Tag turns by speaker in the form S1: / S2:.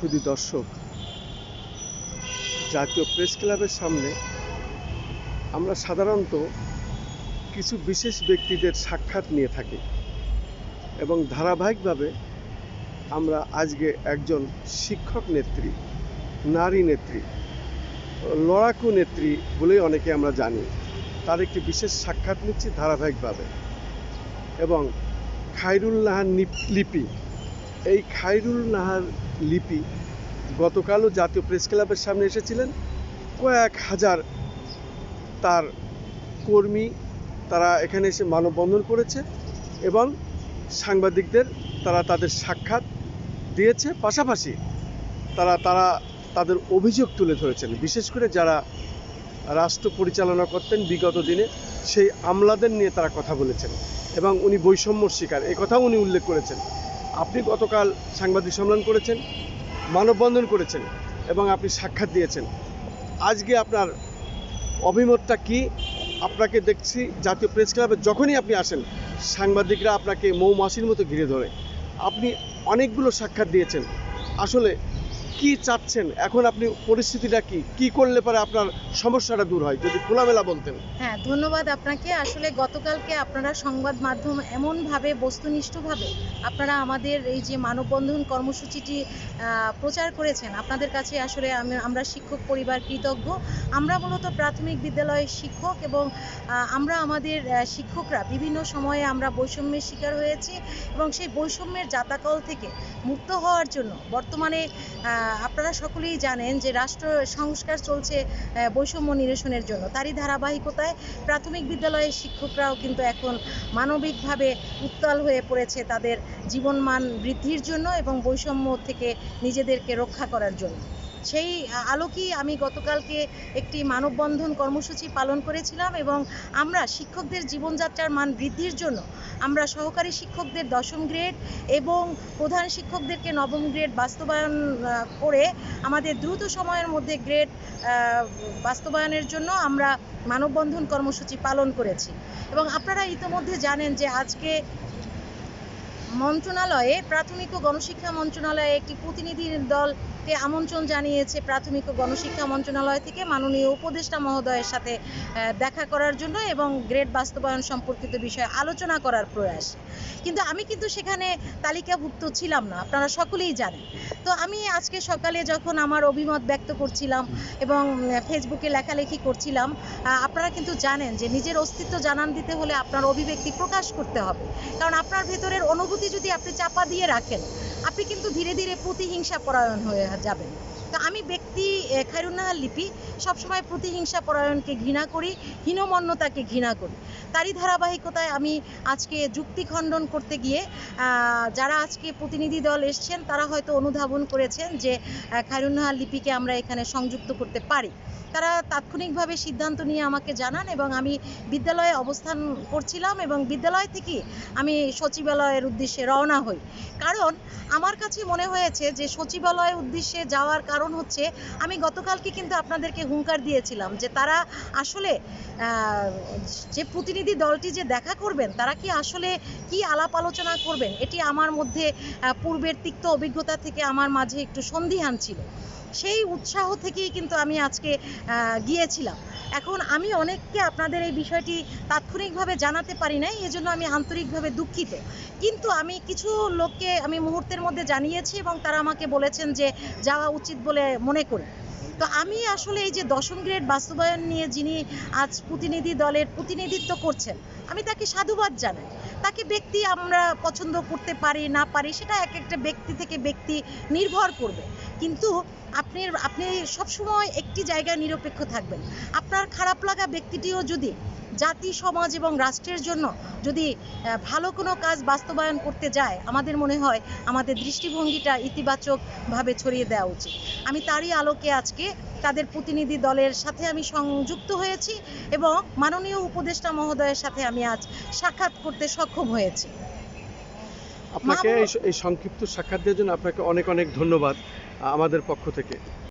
S1: সুধী দর্শক। জাতীয় প্রেস ক্লাবের সামনে আমরা সাধারণত কিছু বিশেষ ব্যক্তিদের সাক্ষাৎ নিয়ে থাকি এবং ধারাবাহিকভাবে আমরা আজকে একজন শিক্ষক নেত্রী, নারী নেত্রী, লড়াকু নেত্রী বলেই অনেকে আমরা জানি। তার একটি বিশেষ সাক্ষাৎ নিচ্ছি ধারাবাহিকভাবে এবং খায়রুল নাহার লিপি এই খাইরুল নাহার লিপি গতকালও জাতীয় প্রেস ক্লাবের সামনে এসেছিলেন। কয়েক হাজার তার কর্মী তারা এখানে এসে মানববন্ধন করেছে এবং সাংবাদিকদের তারা তাদের সাক্ষাৎ দিয়েছে। পাশাপাশি তারা তারা তাদের অভিযোগ তুলে ধরেছেন। বিশেষ করে যারা রাষ্ট্র পরিচালনা করতেন বিগত দিনে, সেই আমলাদের নিয়ে তারা কথা বলেছেন এবং উনি বৈষম্যর শিকার। এ কথাও উনি উল্লেখ করেছেন। আপনি গতকাল সাংবাদিক সম্মেলন করেছেন, মানববন্ধন করেছেন এবং আপনি সাক্ষাৎ দিয়েছেন। আজকে আপনার অভিমতটা কি? আপনাকে দেখছি জাতীয় প্রেস ক্লাবে যখনই আপনি আসেন, সাংবাদিকরা আপনাকে মৌমাছির মতো ঘিরে ধরে। আপনি অনেকগুলো সাক্ষাৎ দিয়েছেন। আসলে কি চাচ্ছেন? এখন আপনি পরিস্থিতিটা কি? কি করলে পরে আপনার সমস্যাটা দূর হয়? যদি খোলামেলা বলতেন।
S2: হ্যাঁ ধন্যবাদ আপনাকে। আসলে গতকালকে আপনারা সংবাদ মাধ্যম এমনভাবে বস্তুনিষ্ঠভাবে আপনারা আমাদের এই যে মানববন্ধন কর্মসূচিটি প্রচার করেছেন, আপনাদের কাছে আসলে আমি, আমরা শিক্ষক পরিবার কৃতজ্ঞ। আমরা মূলত প্রাথমিক বিদ্যালয়ের শিক্ষক এবং আমরা আমাদের শিক্ষকরা বিভিন্ন সময়ে আমরা বৈষম্যের শিকার হয়েছি এবং সেই বৈষম্যের জাতাকল থেকে মুক্ত হওয়ার জন্য বর্তমানে আপনারা সকলেই জানেন যে রাষ্ট্র সংস্কার চলছে বৈষম্য নিরসনের জন্য। তারই ধারাবাহিকতায় প্রাথমিক বিদ্যালয়ের শিক্ষকরাও কিন্তু এখন মানবিকভাবে উত্তাল হয়ে পড়েছে তাদের জীবনমান বৃদ্ধির জন্য এবং বৈষম্য থেকে নিজেদেরকে রক্ষা করার জন্য। সেই আলোকেই আমি গতকালকে একটি মানববন্ধন কর্মসূচি পালন করেছিলাম এবং আমরা শিক্ষকদের জীবনযাত্রার মান বৃদ্ধির জন্য আমরা সহকারী শিক্ষকদের দশম গ্রেড এবং প্রধান শিক্ষকদেরকে নবম গ্রেড বাস্তবায়ন করে আমাদের দ্রুত সময়ের মধ্যে গ্রেড বাস্তবায়নের জন্য আমরা মানববন্ধন কর্মসূচি পালন করেছি। এবং আপনারা ইতোমধ্যে জানেন যে আজকে মন্ত্রণালয়ে, প্রাথমিক ও গণশিক্ষা মন্ত্রণালয়ে একটি প্রতিনিধি দলকে আমন্ত্রণ জানিয়েছে। প্রাথমিক ও গণশিক্ষা মন্ত্রণালয় থেকে মাননীয় উপদেষ্টা মহোদয়ের সাথে দেখা করার জন্য এবং গ্রেড বাস্তবায়ন সম্পর্কিত বিষয়ে আলোচনা করার প্রয়াস। কিন্তু আমি কিন্তু সেখানে তালিকাভুক্ত ছিলাম না, আপনারা সকলেই জানেন। তো আমি আজকে সকালে যখন আমার অভিমত ব্যক্ত করছিলাম এবং ফেসবুকে লেখালেখি করছিলাম আপনারা কিন্তু জানেন যে নিজের অস্তিত্ব জানান দিতে হলে আপনার অভিব্যক্তি প্রকাশ করতে হবে। কারণ আপনার ভেতরের অনুভূতি যদি আপনি চাপা দিয়ে রাখেন, আপনি কিন্তু ধীরে ধীরে প্রতিহিংসা পরায়ণ হয়ে যাবেন। তো আমি ব্যক্তি খায়রুন্নাহার লিপি সবসময় প্রতিহিংসা পরায়ণকে ঘৃণা করি হীনমন্যতাকে ঘৃণা করি। তারই ধারাবাহিকতায় আমি আজকে যুক্তি খণ্ডন করতে গিয়ে যারা আজকে প্রতিনিধি দল এসছেন তারা হয়তো অনুধাবন করেছেন যে আহ, খায়রুন্নাহার লিপিকে আমরা এখানে সংযুক্ত করতে পারি। তারা তাৎক্ষণিকভাবে সিদ্ধান্ত নিয়ে আমাকে জানান এবং আমি বিদ্যালয়ে অবস্থান করছিলাম এবং বিদ্যালয় থেকে আমি সচিবালয়ের উদ্দেশ্যে রওনা হই। কারণ আমার কাছে মনে হয়েছে যে সচিবালয়ের উদ্দেশ্যে যাওয়ার কারণ হচ্ছে আমি গতকালকে কিন্তু আপনাদেরকে হুঙ্কার দিয়েছিলাম যে তারা আসলে যে প্রতিনিধি দলটি যে দেখা করবেন, তারা কি আসলে কি আলাপ আলোচনা করবেন, এটি আমার মধ্যে পূর্বের তিক্ত অভিজ্ঞতা থেকে আমার মাঝে একটু সন্দিহান ছিল। সেই উৎসাহ থেকেই কিন্তু আমি আজকে গিয়েছিলাম। এখন আমি অনেককে আপনাদের এই বিষয়টি তাৎক্ষণিকভাবে জানাতে পারি নাই, এজন্য আমি আন্তরিকভাবে দুঃখিত। কিন্তু আমি কিছু লোককে আমি মুহূর্তের মধ্যে জানিয়েছি এবং তারা আমাকে বলেছেন যে যাওয়া উচিত বলে মনে করি। তো আমি আসলে এই যে দশম গ্রেড বাস্তবায়ন নিয়ে যিনি আজ প্রতিনিধি দলের প্রতিনিধিত্ব করছেন, আমি তাকে সাধুবাদ জানাই। তাকে ব্যক্তি আমরা পছন্দ করতে পারি, না পারি, সেটা এক একটা ব্যক্তি থেকে ব্যক্তি নির্ভর করবে। কিন্তু আপনি আপনি সবসময় একটি জায়গায় নিরপেক্ষ থাকবেন। আপনার খারাপ লাগা ব্যক্তিটিও যদি জাতি সমাজ এবং রাষ্ট্রের জন্য যদি ভালো কোনো কাজ বাস্তবায়ন করতে যায় আমাদের মনে হয় আমাদের দৃষ্টিভঙ্গিটা ইতিবাচকভাবে ছড়িয়ে দেওয়া উচিত। আমি তারই আলোকে আজকে তাদের প্রতিনিধি দলের সাথে আমি সংযুক্ত হয়েছি এবং মাননীয় উপদেষ্টা মহোদয়ের সাথে আমি আজ সাক্ষাৎ করতে সক্ষম হয়েছি।
S1: আপনাকে এই সংক্ষিপ্ত সাক্ষাৎ দেওয়ার জন্য আপনাকে অনেক অনেক ধন্যবাদ আমাদের পক্ষ থেকে।